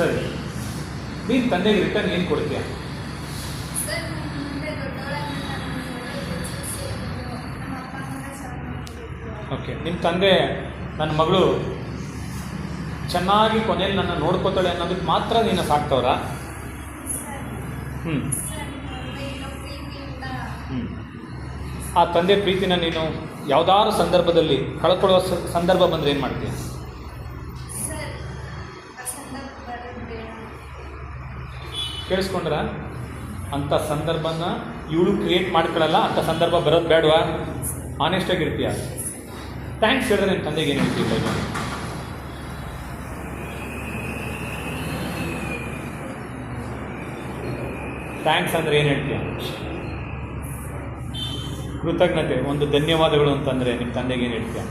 ಸರಿ. ನೀನು ತಂದೆಗೆ ರಿಟರ್ನ್ ಏನು ಕೊಡ್ತೀಯ? ಓಕೆ ನಿಮ್ಮ ತಂದೆ ನನ್ನ ಮಗಳು ಚೆನ್ನಾಗಿ ಕೊನೆಯಲ್ಲಿ ನನ್ನ ನೋಡ್ಕೋತಾಳೆ ಅನ್ನೋದಕ್ಕೆ ಮಾತ್ರ ನೀನು ಸಾಕ್ತವ್ರ? ಹ್ಞೂ ಹ್ಞೂ ಆ ತಂದೆ ಪ್ರೀತಿನ ನೀನು ಯಾವುದಾದ್ರು ಸಂದರ್ಭದಲ್ಲಿ ಕಳ್ಕೊಳ್ಳೋ ಸ- ಸಂದರ್ಭ ಬಂದರೆ ಏನು ಮಾಡ್ತೀಯ? ಕೇಳಿಸ್ಕೊಂಡ್ರ? ಅಂಥ ಸಂದರ್ಭನ ಇವಳು ಕ್ರಿಯೇಟ್ ಮಾಡ್ಕೊಳ್ಳಲ್ಲ ಅಂಥ ಸಂದರ್ಭ ಬರೋದು ಬೇಡವಾ? ಆನೆಸ್ಟಾಗಿರ್ತೀಯ ಥ್ಯಾಂಕ್ಸ್ ಹೇಳಿದ್ರೆ ನಿಮ್ಮ ತಂದೆಗೆ ಏನು ಹೇಳ್ತೀವಿ ಥ್ಯಾಂಕ್ಸ್ ಅಂದರೆ ಏನು ಹೇಳ್ತೀಯ? ಕೃತಜ್ಞತೆ, ಒಂದು ಧನ್ಯವಾದಗಳು ಅಂತಂದರೆ ನಿಮ್ಮ ತಂದೆಗೆ ಏನು ಹೇಳ್ತೀಯ?